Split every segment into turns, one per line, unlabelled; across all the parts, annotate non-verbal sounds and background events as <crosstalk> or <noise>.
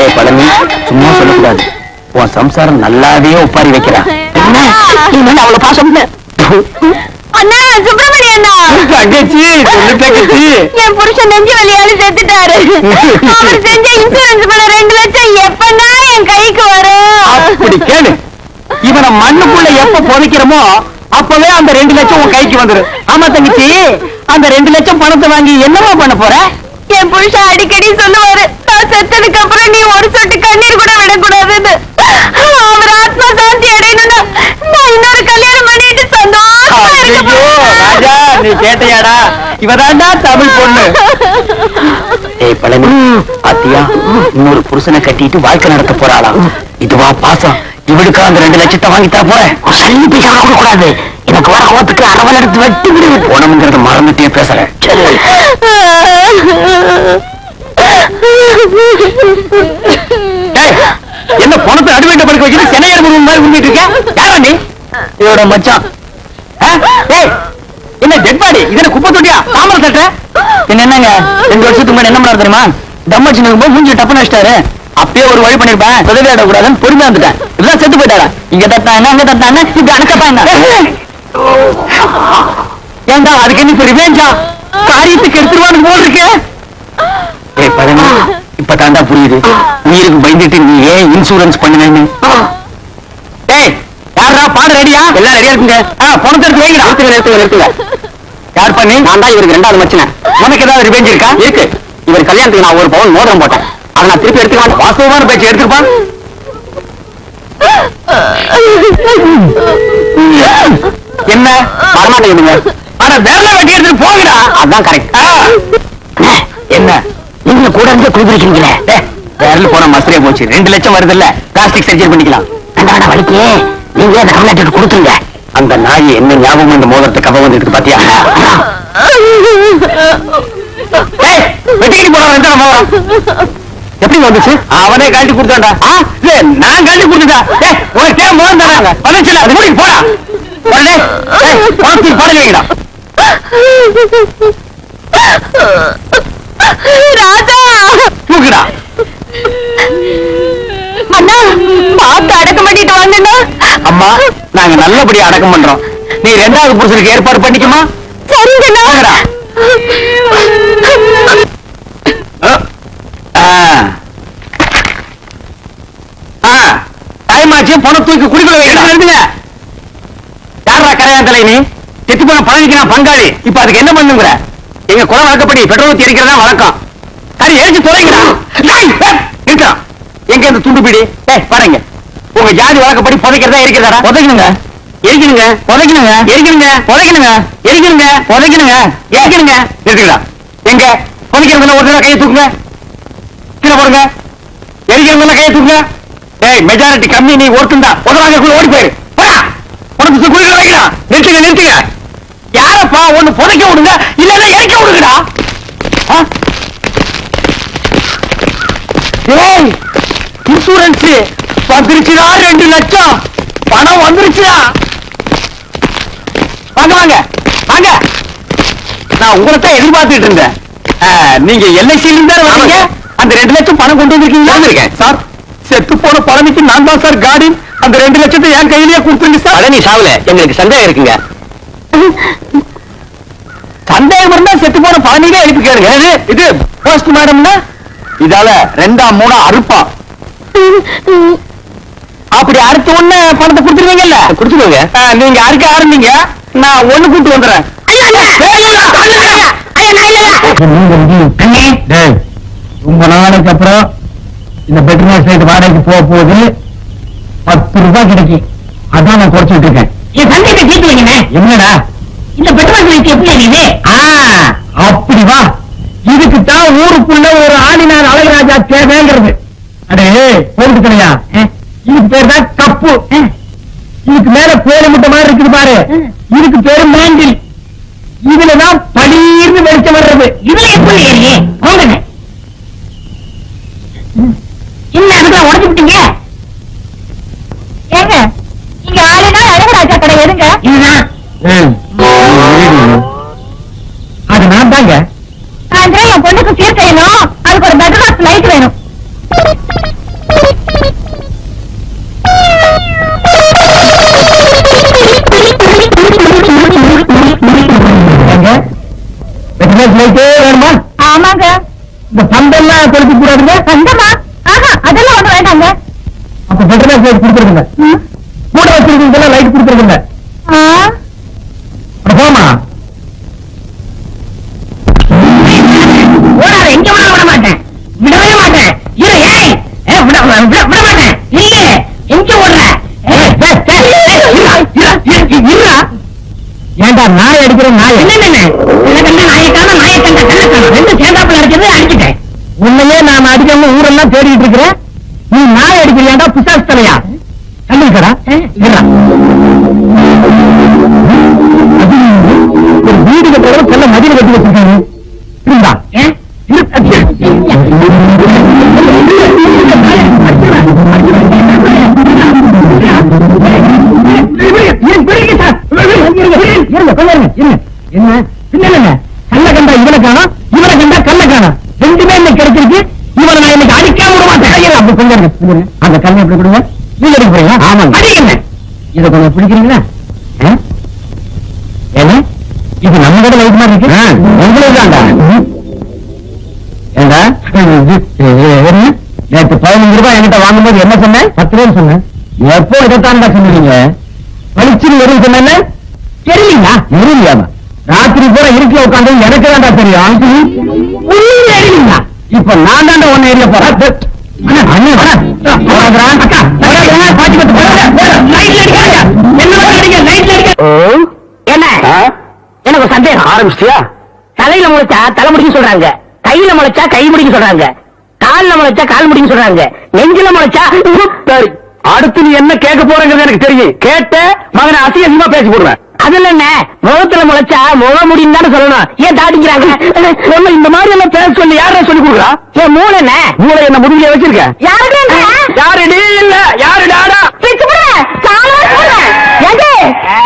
டேய் பழனி சும்மா சொல்லக்கூடாது. உன் சம்சாரம் நல்லாவே ஒப்பாரி வைக்கிறா. என்ன? நீ மேல அவ்வளவு பாசம்
அண்ணா சுப்பிரமணிய அண்ணா.
தங்கச்சி சொல்லு தங்கச்சி
என் புருஷன் நெஞ்சு வலியால செத்துட்டாரு. அவர் செஞ்ச இன்சூரன்ஸ் பண ரெண்டு லட்சம் எப்பன்னா என் கைக்கு வரும்.
அப்படி கேளு. இவனை மண்ணுக்குள்ள எப்ப புதைக்கிறோமோ அப்பவே அந்த ரெண்டு லட்சம் உன் கைக்கு வந்துரும். ஆமா தங்கச்சி. அந்த ரெண்டு லட்சம் பணத்தை வாங்கி என்னமா பண்ண போற?
என் புருஷன் அடிக்கடி சொல்லுவாரு நான் செத்ததுக்கு அப்புறம் நீ ஒரு சொட்டு கண்ணீர் கூட விடக்கூடாதுன்னு. அவர் ஆத்மா சாந்தி அடையணும்னா நான் இன்னொரு கல்யாணம் பண்ணிட்டு சந்தோஷமா இருக்க
ராஜா நீ கேட்டையாடா? இவதாண்டா தமிழ் பொண்ணு. ஏய் பழனி பாத்தியா? இன்னொரு புருஷனை கட்டிட்டு வாழ்க்கை நடத்த போறாளா? இதுவா பாசம். இவளுக்கு அந்த ரெண்டு லட்சத்தை வாங்கி தர போறேன். சல்லி பைசா கொடுக்க கூடாது எனக்கு வர கோத்துக்கு அரவல் எடுத்து வெட்டி விடு. போனமுங்கிறத மறந்துட்டே பேசுறேன். என்ன பணத்தை அடிவேண்ட படுக்க வைக்கிறது? சென்னையர் முருகன் மாதிரி உண்ணிட்டு இருக்க? யாரா நீ? இதோட மச்சான். என்ன டெட் பாடி இது குப்பை தொட்டியா? தாமரை தட்ட? என்ன என்னங்க? ரெண்டு வருஷத்துக்கு முன்னாடி என்ன பண்ணாரு தெரியுமா? டம்மச்சு அடிச்சுன்னு மூஞ்சி டப்பு நடிச்சிட்டாரு அப்பயே ஒரு வழி பண்ணிருப்பேன். உதவி ஆடக்கூடாதுன்னு பொறுமையா வந்துட்டேன் இதெல்லாம் செத்து போயிட்டாரா? இங்க தட்டாங்க அங்க தட்டாங்க இப்படி அடக்கப்பாங்க ஏண்டா அதுக்கு என்ன இப்ப ரிவேஞ்சா காரியத்துக்கு எடுத்துருவான்னு போல் இருக்கேன் பழனி இப்ப தாண்டா புரியுது. உயிருக்கு பயந்துட்டு நீ ஏன் இன்சூரன்ஸ் பண்ணுவேன்னு ஏய் யாரா பாடு ரெடியா எல்லாம் ரெடியா இருக்குங்க. பணத்தை எடுத்து நிறுத்துங்க நிறுத்துங்க யார் பண்ணி? நான் தான் இவருக்கு ரெண்டாவது மச்சின உனக்கு ஏதாவது ரிவெஞ்ச் இருக்கா? இருக்கு. இவர் கல்யாணத்துக்கு நான் ஒரு பவுன் மோதிரம் போட்டேன். அதை நான் திருப்பி எடுத்துக்கலாம் வாஸ்தவமான பேச்சு எடுத்துருப்பான் என்ன? வரமாட்டேங்குதுங்க. ஆனா விரல வெட்டி எடுத்துட்டு போங்கடா. அதான் கரெக்ட் என்ன? நீங்க கூட இருந்து குடிக்கிறீங்களே விரல் போன மசரே போச்சு. ரெண்டு லட்சம் வருது இல்ல பிளாஸ்டிக் சர்ஜரி பண்ணிக்கலாம். அந்த வலிக்கே. நீங்க அந்த கம்ப்ளைண்ட் கொடுத்துருங்க. அந்த நாய் என்ன ஞாபகம் இந்த மோதிரத்தை கவ வந்துருக்கு பாத்தியா? ஏய், போன போறான் மோதிரம். எப்படி வந்துச்சு? அவனே கழட்டி கொடுத்தான்டா நான் கழட்டி கொடுத்துட்டா. உனக்கு தேவை மோதிரம் தராங்க வந்துச்சுல அது மூடி போடா. உடனே பணத்துக்கு
ராதா
தூக்குடா
அண்ணா பார்த்து அடக்கம் பண்ணிட்டு வாங்கண்ணா.
அம்மா நாங்க நல்லபடியா அடக்கம் பண்றோம். நீ ரெண்டாவது புருஷனுக்கு ஏற்பாடு பண்ணிக்குமா?
சரிங்கண்ணா.
டைம் ஆச்சு பணம் தூக்கி குடிக்கல வைக்கிறீங்க யாரா கரையாந்தலை நீ செத்து போன பழனிக்கு நான் பங்காளி. இப்ப அதுக்கு என்ன பண்ணுங்கிற? எங்க குல வழக்கப்படி பெட்ரோல் ஊத்தி எரிக்கிறதா வழக்கம். சரி எரிச்சு துறைங்கடா இருக்கா எங்க இந்த துண்டு பிடி? ஏய் பாருங்க. உங்க ஜாதி வழக்கப்படி புதைக்கிறதா எரிக்கிறதா புதைக்கணுங்க. எரிக்கணுங்க. புதைக்கணுங்க. எரிக்கணுங்க. புதைக்கணுங்க. எரிக்கணுங்க. புதைக்கணுங்க. எரிக்கணுங்க. நிறுத்துக்கடா எங்க? புதைக்கிறதுல ஒரு தடவை கையை தூக்குங்க. கீழே போடுங்க. எரிக்கிறதுல கையை தூக்குங்க. ஏய் மெஜாரிட்டி கம்மி நீ ஒருத்தந்தா உதவாங்க ஓடி போயிரு. போடா. உனக்கு குளிக்க வைக்கலாம் நிறுத்துங்க நிறுத்துங்க. ஒண்ணு புதைக்க விடுங்க இல்லன்னா எரிக்க விடுங்கடா. இன்சூரன்ஸ் வந்துருச்சுடா ரெண்டு லட்சம். பணம் வந்துருச்சுடா. வாங்க வாங்க வாங்க. நான் உங்களை தான் எதிர்பார்த்துட்டு இருந்தேன். நீங்க எல்ஐசியில இருந்தா வரீங்க அந்த ரெண்டு லட்சம் பணம் கொண்டு வந்திருக்கீங்க வந்திருக்கேன் சார். செத்து போன பழனிக்கு நான் தான் சார் கார்டின் அந்த ரெண்டு லட்சத்தை என் கையிலேயே கொடுத்துருங்க சார். பழனி சாவல எங்களுக்கு சந்தேகம் இருக்குங்க. <laughs> சந்தேகம் இருந்தா செத்து போன பழனிக்கே எழுப்பி கேளுங்க? இது போஸ்ட் மேடம்னா இதால ரெண்டா மூணா அறுப்பான் அப்படி அடுத்த ஒண்ணு பணத்தை கொடுத்துருவீங்கல்ல? கொடுத்துருவீங்க. நீங்க அறுக்க ஆரம்பிங்க. நான் ஒண்ணு கூட்டு வந்துடுறேன். ரொம்ப நாளைக்கு அப்புறம் இந்த பெட்ரோல் சைடு வாடகைக்கு போக போகுது பத்து ரூபாய் கிடைக்கும். அதான் நான் குறைச்சிட்டு இருக்கேன்.
என் தந்தைகிட்ட கேட்டு வைங்கண்ணே
என்னடா?
இந்த பெட்ரோல் எப்படி அறியுது
ஆ, அப்படி வா. இதுக்கு தான் ஊருக்குள்ள ஒரு ஆளினார் அழகராஜா தேவைங்கிறது. அடே போட்டு கிடையா இதுக்கு பேர் தான் கப்பு. இதுக்கு மேல பேரு முட்டை மாதிரி இருக்குது பாரு. இதுக்கு பேரு மேண்டில். இதுலதான் பளீர்னு வெளிச்சம் வர்றது இதுல எப்படி ஏறியே போங்க
என்ன அதுக்குள்ள உடச்சு விட்டீங்க?
அப்ப வெட்டினஸ் லைட் கொடுத்துருக்குங்க கூட வச்சிருக்கீங்களா லைட் கொடுத்துருக்குங்க
ஆ,
போமா
ஓடாத எங்க வேணாலும் விட மாட்டேன் விடவே மாட்டேன் இரு ஏய் ஏ, விட விட விட மாட்டேன் இல்ல எங்க ஓடுற ஏய், ஏய், ஏய், ஏய், இருடா, இருடா, இரு, இருடா.
ஏண்டா நாய் அடிக்கிற நாய்
என்ன என்ன என்ன நாயக்கான நாயக்கண்ட கண்ணக்கான ரெண்டு சேர்ந்தாப்புல இருக்கிறது அடிச்சுட்டேன்
உன்னையே நான் அடிக்காம ஊரெல்லாம் தேடிட்டு இருக்கிறேன் நீ நாய் அடிக்கிறியாண்டா பிசாசு தலையா கண்டிப்பா ஒரு செல்ல மதியம் கட்டி வச்சிருக்காங்க. இருந்தா என்ன? பின்ன கல்ல கண்டா இவனை காணும் இவனை கண்டா கல்ல காணும் ரெண்டுமே இன்னைக்கு கிடைச்சிருக்கு. இவனை நான் இன்னைக்கு அடிக்காம விட மாட்டேன். அப்படி இருங்க. அந்த கல்லை எப்படி கொடுங்க நீங்க எடுக்க போறீங்களா ஆமாங்க அடிக்கங்க இதை கொஞ்சம் பிடிக்கிறீங்களா ஆ? ஏங்க இது நம்ம கடை லைட் மாதிரி இருக்கு உங்களுக்கு தான்டா ஏண்டா நேற்று பதினஞ்சு ரூபாய் என்கிட்ட வாங்கும்போது என்ன சொன்னேன் பத்து ரூபாய் சொன்னேன் எப்போ இதைத்தான்டா சொன்னீங்க பளிச்சுன்னு எதுவும் சொன்ன தெரியலீங்களா தெரியலையாமா ராத்திரி பூரா இருட்டுல உட்காந்து எனக்கு தான்டா தெரியும் எரியலீங்களா இப்ப நான் தான்டா ஒன்னு எரிய போறேன்
எனக்கு சந்தேகம்
ஆரம்பிச்சியா
தலையில முளைச்சா தலை முடிக்க சொல்றாங்க கையில முளைச்சா கை முடிக்க சொல்றாங்க கால்ல முளைச்சா கால் முடிக்க சொல்றாங்க. நெஞ்சில முளைச்சா
சரி அடுத்து நீ என்ன கேட்க போறங்கிறது எனக்கு தெரியும். கேட்ட மகனை அசிங்கமா பேசி போடுவேன்.
அதுல என்ன? முகத்துல முளைச்சா முக முடியும் தானே சொல்லணும். ஏன் தாட்டிக்கிறாங்க?
சொன்ன இந்த மாதிரி எல்லாம் பேச சொல்லி யாரா சொல்லி கொடுக்குறா?
ஏன் மூளை என்ன
மூளை என்ன முதுகில வச்சிருக்க?
யாருக்கு
யாரு டீ இல்ல யாரு டாடா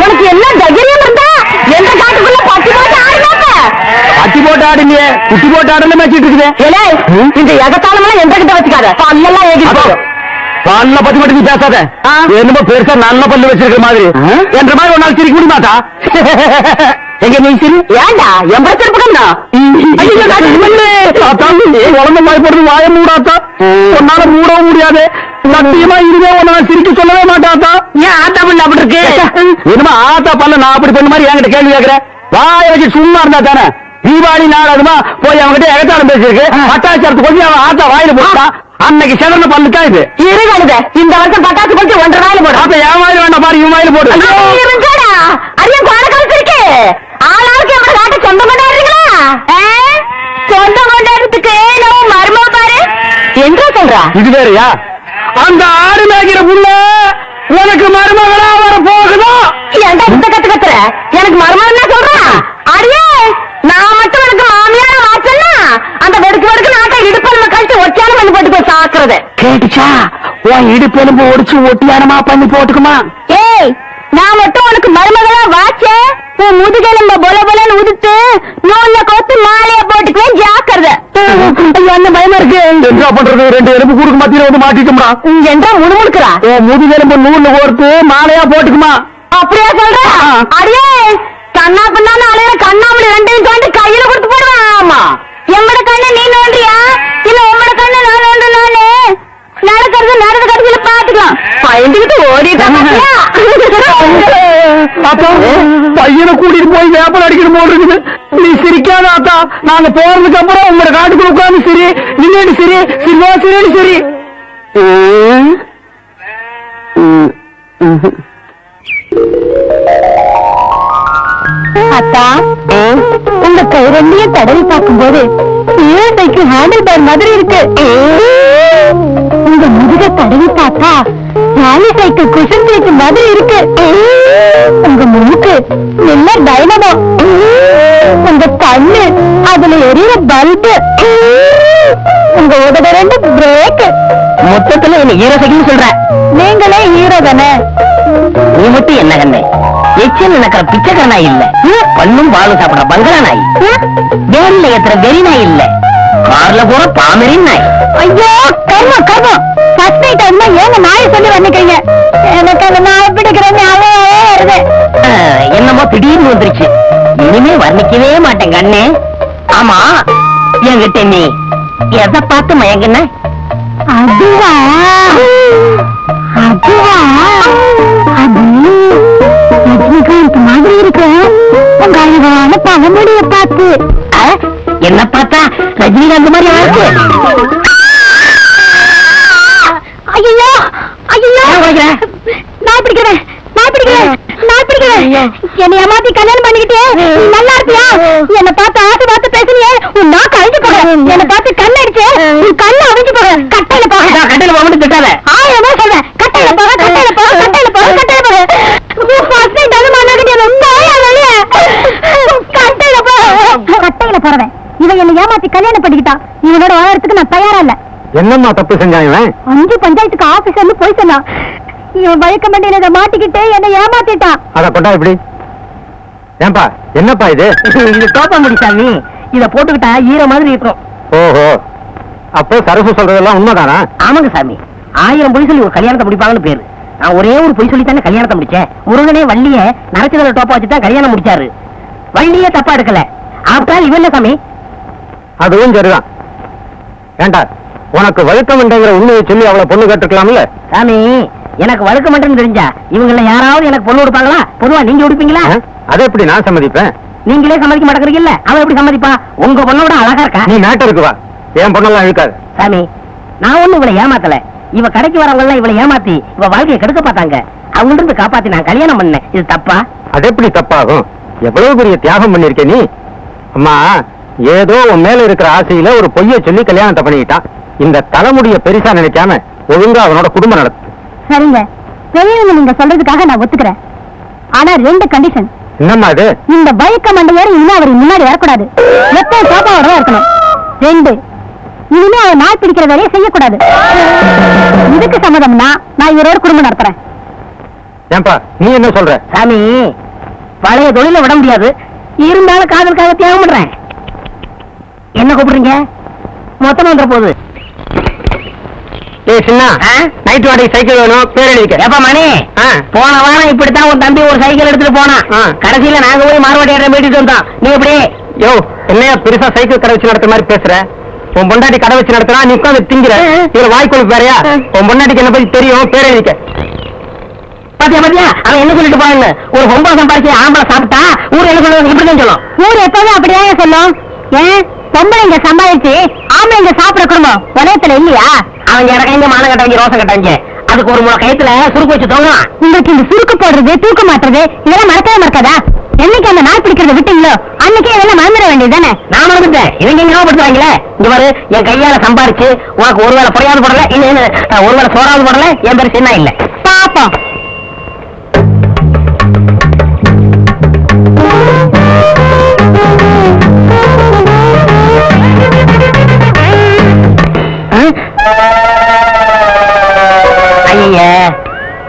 உனக்கு என்ன தைரியம் இருந்தா எந்த காட்டுக்குள்ள பத்து போட்டு ஆடினாக்க
அட்டி போட்டு ஆடுங்க குட்டி போட்டு ஆடுன்னு மேய்ச்சிட்டு இருக்குது.
இந்த எகத்தாளமெல்லாம் எந்த கிட்ட வச்சுக்காத. பல்லெல்லாம் ஏகி போகும்?
பல்ல பத்தி மட்டும் நீ பேசாத. என்னமோ பெருசா நல்ல பல்லு வச்சிருக்கிற மாதிரி. என்ற மாதிரி ஒரு நாள் சிரிக்க முடியுமாட்டா எங்க நீ சிரி?
ஏண்டா? எம்பட திருப்பக்கம்னா
உடம்பு வாய்ப்படுறது வாய மூடாத்தா உன்னால மூடவும் முடியாது. சத்தியமா இதுவே உன்னை சிரிக்க சொல்லவே மாட்டாத்தா
ஏன் ஆத்தா பண்ண அப்படி இருக்கு?
என்னமா ஆத்தா பல்ல நான் அப்படி பண்ண மாதிரி என்கிட்ட கேள்வி கேக்குறேன் வாய வச்சு சும்மா இருந்தா தானே? தீபாவளி நாள் அதுமா போய் அவன்கிட்ட எகத்தாளம் பேசியிருக்கு. பட்டாச்சாரத்து கொஞ்சம் அவன் ஆத்தா வாயில போட்டா அன்னைக்கு சிதறன பல்லு தான் இது.
இருகழுத இந்த வருஷம் பட்டாசு கொஞ்சம் ஒன்றரை நாள் போடும்
அப்ப என் வாயில வேண்டாம் பாரு இவன் வாயில போடு.
அரியன் கோட கலத்து இருக்கு. ஆளாளுக்கு எவ்வளவு காட்ட சொந்தம் கொண்டாடுறீங்களா சொந்தம் கொண்டாடுறதுக்கு நம்ம மருமக பாரு. என்ற சொல்றா.
இது வேறயா? அந்த ஆடு மேய்க்கிற புள்ள உனக்கு மருமகளா வர போகுதோ?
ஏன்டா இந்த கத்து கத்துற? எனக்கு மருமகன் சொல்றான் அடியே. நான் மட்டும் எனக்கு மாமியார மாச்சன்னா அந்த வெடுக்கு வெடுக்கு நாட்டை இடுப்பு நம்ம கழிச்சு ஒட்டியான பண்ணி போட்டு போய் சாக்குறது.
கேட்டுச்சா? உன் இடுப்பு எலும்பு ஒடிச்சு ஒட்டியானமா பண்ணி போட்டுக்குமா?
ஏய் நான் மட்டும் உனக்கு மருமகளா வாச்சே உன் முதுகெலும்ப பொல பொலன்னு உதுத்து நூல்ல கோத்து மாலைய போட்டுக்குவேன் ஜாக்கிரத.
ஐயோ என்ன பயமா இருக்கு. என்ன பண்றது? ரெண்டு எலும்பு கூடுக்கு மத்தியில வந்து மாட்டிட்டோம்டா.
என்றா முணுமுணுக்குறா.
உன் முதுகெலும்பு நூல்ல கோர்த்து மாலையா போட்டுக்குமா?
அப்படியே சொல்ற. அடியே கண்ணா பின்னான்னு அலையிற கண்ணாமணி ரெண்டையும் தாண்டி கையில கொடுத்து போடுவேன். ஆமா. எம்மட கண்ணு நீ நோண்டியா இல்ல உம்மட கண்ணு நான் நோண்டுனாலே நடக்கிறது நடந்த கடைசியில பாத்துக்கலாம். பயந்துகிட்டு ஓடிட்டாங்க
அப்பா பையனை கூட்டிட்டு போய் வேப்பல் அடிக்கணும் போல் இருக்குது. நீ சிரிக்காத ஆத்தா நாங்க போறதுக்கு அப்புறம் உங்களோட காட்டுக்குள்ள உட்கார்ந்து சரி. நின்னுட்டு சரி. சிரிவா சரி. சரி
அத்தா உங்க கை ரெண்டையும் தடவி பார்க்கும்போது ஹீரோ ஹேண்டில் பார் மாதிரி இருக்கு. உங்க முதுக தடவி பார்த்தா ராலி சைக்கிள் குஷன் சைக்கிள் மாதிரி இருக்கு. உங்க மூக்கு நல்ல டைனமோ? உங்க கண்ணு அதுல எரியற பல்பு உங்க உதட ரெண்டு பிரேக்
மொத்தத்துல என்ன ஹீரோ சைக்கிள் சொல்ற?
நீங்களே ஹீரோ தானே.
நீ மட்டும் என்ன கண்ணே? எச்சில் நடக்கிற பிச்சைக்கார நாய் இல்ல பண்ணும் பாலும் சாப்பிடுற பங்களா நாய் வேலில ஏத்துற வெறி நாய் இல்ல? கார்ல போற பாமரின் நாய்.
ஐயோ கர்மம் கர்மம் ஃபர்ஸ்ட் நைட் டைம்ல ஏங்க நாயை சொல்லி வந்துக்கிறீங்க எனக்கு அந்த நாய் பிடிக்கிற ஞாபகமே வருது.
என்னமோ திடீர்னு வந்துருச்சு. இனிமே வர்ணிக்கவே மாட்டேன் கண்ணே. ஆமா என்கிட்ட நீ எதை பார்த்து மயங்குன?
அதுவா? அதுவா? அது ரஜினிகாந்த் மாதிரி இருக்கு. உங்க அழகான பழமொழிய பார்த்து.
என்ன பார்த்தா ரஜினிகாந்த் மாதிரி ஆச்சு
ஐயோ ஐயோ? நான் பிடிக்கிறேன் நான் பிடிக்கிறேன் நான் பிடிக்கிறேன் என்னை ஏமாத்தி கல்யாணம் பண்ணிக்கிட்டு நல்லா இருப்பியா என்னை பார்த்து ஆசை பார்த்து பேசுனியே உன் நாக்கு அழிஞ்சு போக என்னை பார்த்து கண் அடிச்சு உன் கண்ணு அழிஞ்சு போக கட்டையில போக
நான் கட்டையில போக மட்டும் திட்டாத
ஆயிரமா சொல்றேன் கட்டையில போக கட்டையில போக கட்டையில போக கட்டையில போக ஃபர்ஸ்ட் நைட் அது மாநாடு ரொம்ப வெளிய கட்டையில போக கட்டையில போறவன் இவன் என்னை ஏமாத்தி கல்யாணம் பண்ணிக்கிட்டான் இவனோட வாழறதுக்கு நான் தயாரா இல்ல
என்னம்மா தப்பு செஞ்சான் இவன்?
அஞ்சு பஞ்சாயத்துக்கு ஆபீசர்னு போய் சொன்னான். இவன் வழக்க மண்டியில இதை மாட்டிக்கிட்டு என்னை ஏமாத்திட்டான்.
அத கொண்டா இப்படி. ஏன்பா என்னப்பா இது? இது தோப்ப முடி சாமி. இத போட்டுக்கிட்டா ஈர மாதிரி இருக்கும். ஓஹோ. அப்போ சரசு சொல்றதெல்லாம் உண்மைதானா? ஆமாங்க சாமி. ஆயிரம் பொய் சொல்லி ஒரு கல்யாணத்தை முடிப்பாங்கன்னு பேரு. நான் ஒரே ஒரு பொய் சொல்லி தானே கல்யாணத்தை முடிச்சேன். முருகனே வள்ளிய நரச்சதில டோப்பா வச்சு தான் கல்யாணம் முடிச்சாரு. வள்ளியே தப்பா எடுக்கல. ஆப்டால் இவன் சாமி. அதுவும் சரிதான். ஏண்டா? உனக்கு வழுக்கமண்டங்கிற உண்மையை சொல்லி அவளை பொண்ணு கேட்டுக்கலாம்ல சாமி எனக்கு வழுக்கமண்டன்னு தெரிஞ்சா இவங்கள யாராவது எனக்கு பொண்ணு கொடுப்பாங்களா? பொதுவா நீங்க கொடுப்பீங்களா? அதை எப்படி நான் சம்மதிப்பேன்? நீங்களே சம்மதிக்க மாட்டேங்கிறீங்கல்ல? அவன் எப்படி சம்மதிப்பா? உங்க பொண்ணோட அழகா இருக்கா? நீ மேட்டருக்கு வா. என் பொண்ணெல்லாம் இழுக்காது சாமி நான் ஒண்ணு இவளை ஏமாத்தல. இவ கடைக்கு வரவங்க எல்லாம் இவளை ஏமாத்தி இவ வாழ்க்கையை கெடுக்க பார்த்தாங்க. அவங்க இருந்து காப்பாத்தி நான் கல்யாணம் பண்ணேன். இது தப்பா? அது எப்படி தப்பாகும்? எவ்வளவு பெரிய தியாகம் பண்ணிருக்க நீ? அம்மா ஏதோ உன் மேல இருக்கிற ஆசையில ஒரு பொய்ய சொல்லி கல்யாணத்தை பண்ணிக்கிட்டான். இந்த தலைமுடிய பெருசா நினைக்காம ஒழுங்கா அவனோட குடும்பம் நடத்து.
சரிங்க. பெரியவங்க நீங்க சொல்றதுக்காக நான் ஒத்துக்கிறேன். ஆனா ரெண்டு கண்டிஷன்
என்னம்மா இது?
இந்த பைக்க மண்டையோட இனிமே அவர் முன்னாடி வரக்கூடாது. எப்பவும் பாப்பாவோட இருக்கணும். ரெண்டு இனிமே அவர் நாய் பிடிக்கிற வேலையை செய்யக்கூடாது. இதுக்கு சம்மதம்னா நான் இவரோட குடும்பம் நடத்துறேன்.
ஏன்பா நீ என்ன சொல்ற? சாமி பழைய தொழில விட முடியாது. இருந்தாலும் காதலுக்காக தியாகம் பண்றேன். என்ன கூப்பிடுறீங்க? மொத்தம் வந்துட போகுது ஏய் சின்ன. நைட் வாடகை சைக்கிள் வேணும். பேர் எழுதிக்க. ஏப்பா மணி? போன வாரம் இப்படித்தான் உன் தம்பி ஒரு சைக்கிள் எடுத்துட்டு போனான். கடைசியில நாங்க போய் மார்வாடி இடம் மீட்டிட்டு வந்தோம் நீ எப்படி? யோ என்னையா பெருசா சைக்கிள் கடை வச்சு நடத்துற மாதிரி பேசுற? உன் பொண்டாட்டி கடை வச்சு நடத்துறா நீ உட்காந்து திங்கிற. இதுல வாய்க்கொழுப்பு வேறையா? உன் பொண்டாட்டிக்கு என்ன பத்தி தெரியும் பேர் எழுதிக்க. பாத்தியா பாத்தியா? அவன் என்ன சொல்லிட்டு போறான்னு ஒரு பொம்பளை சம்பாதிச்சு ஆம்பளை சாப்பிட்டா ஊர் என்ன சொல்லுவாங்க? இப்படிதான் சொல்லும்.
ஊர் எப்பவும் அப்படிதான் சொல்லும். ஏன்? பொம்பளைங்க சம்பாதிச்சு ஆம்பளைங்க சாப்பிட குடும்பம். உலகத்துல இல்லையா?
அவங்க இறக்கைங்க மானம் கட்டவங்க ரோசம் கட்டவங்க அதுக்கு ஒரு முளை கயத்துல சுருக்கு வச்சு தொங்கலாம்.
உங்களுக்கு இந்த சுருக்கு போடுறது தூக்க மாட்டுறது இதெல்லாம் மறக்கவே மறக்காதா? என்னைக்கு அந்த நாய் பிடிக்கிறத விட்டீங்களோ அன்னைக்கே இதெல்லாம் மறந்துட வேண்டியதுதானே?
நான் மறந்துட்டேன். இவங்க ஞாபகப்படுத்துவாங்களே இங்க பாரு என் கையால சம்பாரிச்சு உனக்கு ஒருவேளை புறையாவது போடல இல்ல ஒருவேளை சோறாவது போடல என் பேரு சின்ன இல்ல.
பாப்போம்.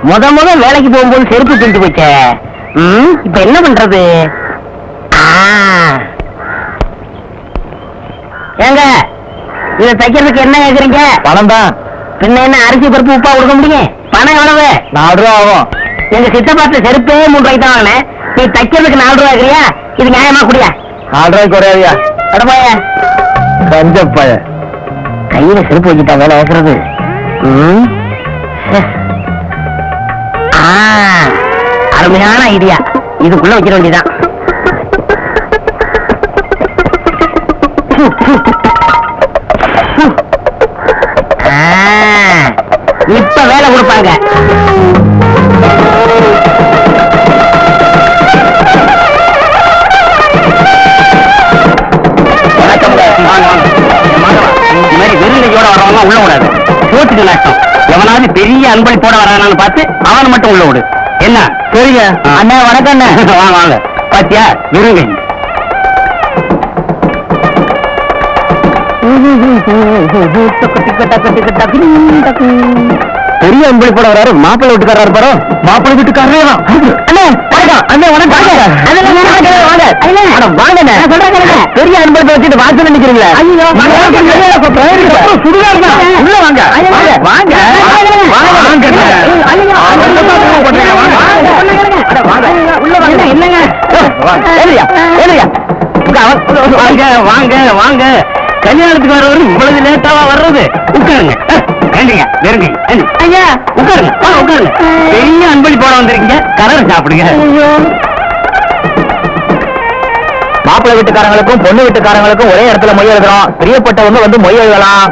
முத முத வேலைக்கு போகும்போது செருப்பு திண்டு போச்சே. ம், இப்ப என்ன பண்றது. ஏங்க இத தைக்கிறதுக்கு என்ன கேக்குறீங்க? பணம் தான். பின்ன என்ன அரிசி பருப்பு உப்பா கொடுக்க முடியும் பணம் எவ்வளவு? நாலு ரூபா ஆகும். எங்க சித்தப்பாத்துல செருப்பே மூணு ரூபாய்க்கு தான் வாங்கினேன். நீ தைக்கிறதுக்கு நாலு ரூபா இருக்கிறியா? இது நியாயமா குடியா? நாலு ரூபாய்க்கு குறையாதியா? அடப்பாய கஞ்சப்பாய. கையில செருப்பு வச்சுட்டா வேலை ஏசுறது ம். அருமையான ஐடியா இதுக்குள்ள வைக்க வேண்டியதான் இப்ப வேலை கொடுப்பாங்க. வெறும் நெய்யோட வரவங்க உள்ள கூடாது சோத்துக்கு நஷ்டம் எவனாவது பெரிய அன்பளிப்போட வரானான்னு பார்த்து அவனை மட்டும் உள்ள விடு. என்ன? சரிங்க. அண்ணா வணக்கம் அண்ணா. <laughs> வாங்க வாங்க. பாத்தியா? இருங்க பெரிய அன்பளி போட வராரு. மாப்பிள்ளை வீட்டுக்காரர் பாரு மாப்பிள்ளை வீட்டுக்காரரே தான். அண்ணே வணக்கம். அண்ணே வணக்கம். வாங்க. வாங்க. அட வாங்க சொல்றாங்க பெரிய அன்பளி வச்சுட்டு வாசல் நிக்கிறீங்களா உள்ள வாங்க வாங்க கல்யாணத்துக்கு வரவர் இவ்வளவு லேட்டாவா வர்றது உட்காருங்க வேண்டுங்க வெறுங்க ஐயா உட்காருங்க உட்காருங்க பெரிய அன்பளி போட வந்திருக்கீங்க கலர் சாப்பிடுங்க மாப்பிள்ளை வீட்டுக்காரங்களுக்கும் பொண்ணு வீட்டுக்காரங்களுக்கும் ஒரே இடத்துல மொய் எழுதுறோம். பிரியப்பட்டவங்க வந்து மொய் எழுதலாம்.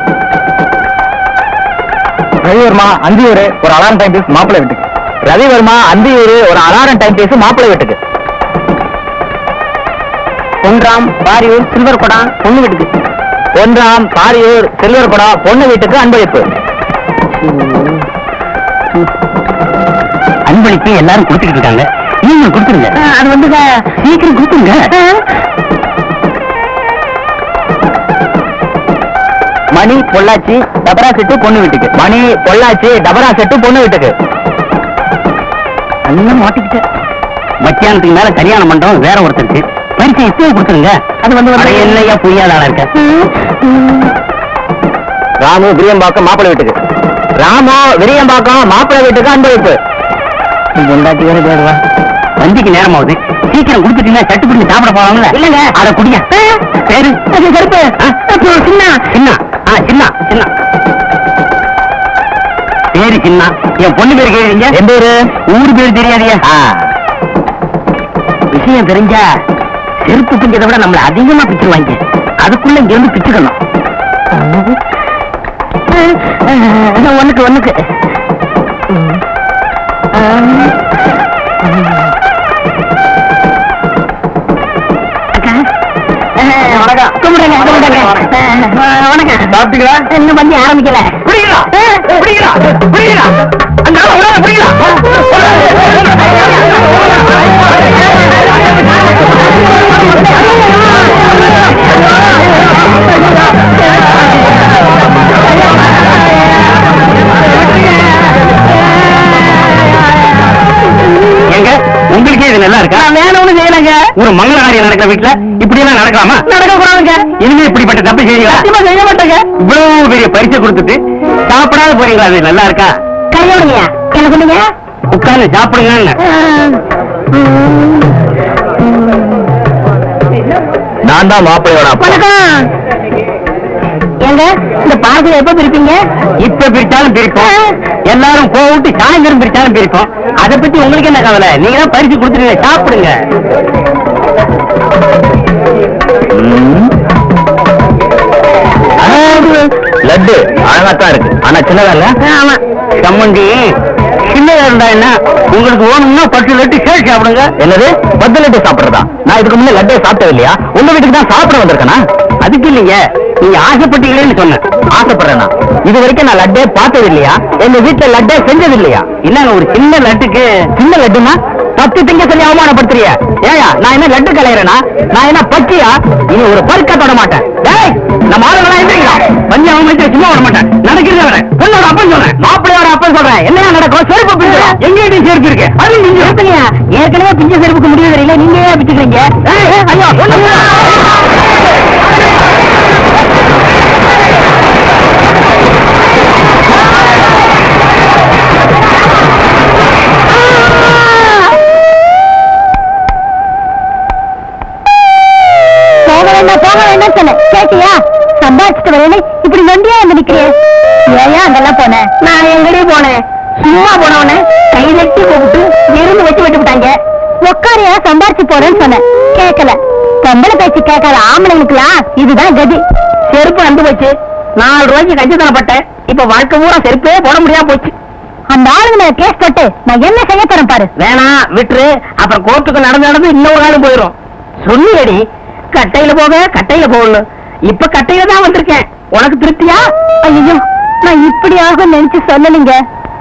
ரவிவர்மா அந்தியூர் ஒரு அலாரம் டைம் பீஸ் மாப்பிள்ளை வீட்டுக்கு. ரவிவர்மா அந்தியூர் ஒரு அலாரம் டைம் பீஸ் மாப்பிள்ளை வீட்டுக்கு. ஒன்றாம் பாரியூர் சில்வர் குடம் பொண்ணு வீட்டுக்கு. ஒன்றாம் பாரியூர் சில்வர் குடம் பொண்ணு வீட்டுக்கு அன்பளிப்பு. அன்பளிப்பு எல்லாரும் கொடுத்துக்கிட்டு இருக்காங்க. நீங்க கொடுத்துருங்க. அது வந்து சீக்கிரம் கொடுத்துருங்க. மணி பொள்ளாச்சி டபரா செட்டு பொண்ணு வீட்டுக்கு. மணி பொள்ளாச்சி டபரா செட்டு பொண்ணு வீட்டுக்கு. நல்லா மாட்டிக்கிட்டேன் மத்தியானத்துக்கு மேல கல்யாண மண்டபம் வேற ஒருத்தருக்கு. பரிசை இப்பவே கொடுத்துருங்க. அது வந்து என்னையா புரியாத ஆளா இருக்க ராமு விரியம்பாக்கம் மாப்பிள்ளை வீட்டுக்கு. ராமு விரியம்பாக்கம் மாப்பிள்ளை வீட்டுக்கு அன்பளிப்பு. பொண்டாட்டி வேற போயிடுவா வண்டிக்கு நேரம் ஆகுது சீக்கிரம் கொடுத்துட்டீங்கன்னா சட்டு பிடிச்சி சாப்பிட போவாங்கல்ல இல்லங்க. அத குடியா பேரு? கருப்பு சின்ன. சின்ன. ஆ சின்ன. சின்ன. பேரு சின்ன. என் பொண்ணு பேரு கேக்குறீங்க? என் பேரு? ஊர் பேரு தெரியாதியா விஷயம் தெரிஞ்சா செருப்பு பிஞ்சதை விட நம்மள அதிகமா பிச்சிருவாங்க அதுக்குள்ள இங்க இருந்து பிச்சுக்கணும் ஒண்ணுக்கு ஒண்ணுக்கு. வணக்கம் சாப்பிட்டீங்களா இன்னும் பண்ணி ஆரம்பிக்கல புரியுதா புரியுதா புரியுதா அந்த உங்களுக்கே இது நல்லா இருக்கா? வேணும்னு செய்யலங்க. ஒரு மங்கள காரியம் நடக்கிற வீட்டுல இப்படி எல்லாம் நடக்கலாமா? நடக்க கூடாதுங்க இனிமே இப்படிப்பட்ட தப்பு செய்வீங்களா செய்ய மாட்டேங்க. இவ்வளவு பெரிய பரிசை கொடுத்துட்டு சாப்பிடாத போறீங்களா? அது நல்லா இருக்கா? கையோடுங்க என்ன சொன்னீங்க? உட்கார்ந்து சாப்பிடுங்க நான் தான் மாப்பிள்ளையோட வணக்கம். ஏங்க இந்த பார்சல் எப்ப பிரிப்பீங்க? இப்ப பிரிச்சாலும் பிரிப்போம். எல்லாரும் போட்டு சாயந்தரம் பிரிச்சாலும் பிரிப்போம். அதை பத்தி உங்களுக்கு என்ன கவலை? நீங்க தான் பரிசு கொடுத்துருங்க சாப்பிடுங்க. லட்டு. அழகாத்தான் இருக்கு. ஆனா சின்னதா இல்ல? ஆமா. சம்மந்தி சின்னதா இருந்தா என்ன? உங்களுக்கு வேணும்னா பத்து லட்டு சேர்த்து சாப்பிடுங்க. என்னது? பத்து லட்டு சாப்பிடுறதா? நான் இதுக்கு முன்னே லட்டே சாப்பிட்டது இல்லையா உங்க வீட்டுக்கு தான் சாப்பிட வந்திருக்கேனா? அதுக்கு இல்லைங்க நீங்க ஆசைப்பட்டீங்களேன்னு சொன்னேன். ஆசைப்படுறேனா இது வரைக்கும் நான் லட்டே பார்த்தது இல்லையா எங்க வீட்டுல லட்டே செஞ்சது இல்லையா இல்லங்க ஒரு சின்ன லட்டுக்கு சின்ன லட்டுனா பத்து திங்க சொல்லி அவமானப்படுத்துறிய? ஏயா நான் என்ன லட்டு கலையறேனா? நான் என்ன பச்சியா இனி ஒரு பருக்க தொட மாட்டேன். டேய் நம்ம ஆளுங்களா எந்திரிங்களா பஞ்சு அவமதிச்சு சும்மா விட மாட்டேன். நடக்கிறத விட. பொண்ணோட அப்பன் சொல்றேன். மாப்பிள்ளையோட அப்பன் சொல்றேன். என்னையா நடக்கும்? செருப்பு பிஞ்சு. எங்க செருப்பு இருக்கு. அது நீங்க ஏற்கனவே ஏற்கனவே பிஞ்ச செருப்புக்கு முடிவு தெரியல நீங்க ஏன் பிச்சுக்கிறீங்க? ஐயோ
போக வேண்டாம் போக சொன்னேன் கேட்டியா? சம்பாதிச்சுட்டு வரேன்னு இப்படி நொண்டியா வந்து நிக்கிறேன் ஏயா அங்கெல்லாம் போனேன் நான் எங்கடி போனேன். சும்மா போனவனே கை வெட்டி கூப்பிட்டு எறும்பு வெட்டி விட்டு விட்டாங்க. உக்காரியா சம்பாரிச்சு போறேன்னு சொன்னேன் கேட்கல. பொம்பளை பேச்சு கேட்காத ஆம்பளைங்களுக்குலாம் இதுதான் கதி. செருப்பு வந்து போச்சு. நாலு ரூபாய்க்கு கஞ்சி தரப்பட்டேன் இப்ப வாழ்க்கை பூரா செருப்பே போட முடியாம போச்சு. அந்த ஆளுங்க மேல கேஸ் போட்டு நான் என்ன செய்ய தரேன் பாரு.
வேணாம் விட்டுரு. அப்புறம் கோர்ட்டுக்கு நடந்து நடந்து இன்னொரு நாள் போயிடும்
சொல்லியடி கட்டையில போக கட்டையில போகணும் இப்ப கட்டையில தான் வந்திருக்கேன்.
உனக்கு திருப்தியா?
ஐயோ நான் இப்படி ஆகும் நினைச்சு சொல்லலைங்க.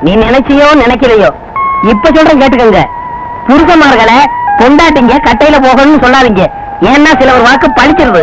நீ நினைச்சியோ நினைக்கலையோ? இப்ப சொல்றேன் கேட்டுக்கங்க. புருஷமார்களை பொண்டாட்டிங்க கட்டையில போகணும்னு சொல்லாதீங்க. ஏன்னா சில ஒரு வாக்கு பழிச்சிருது.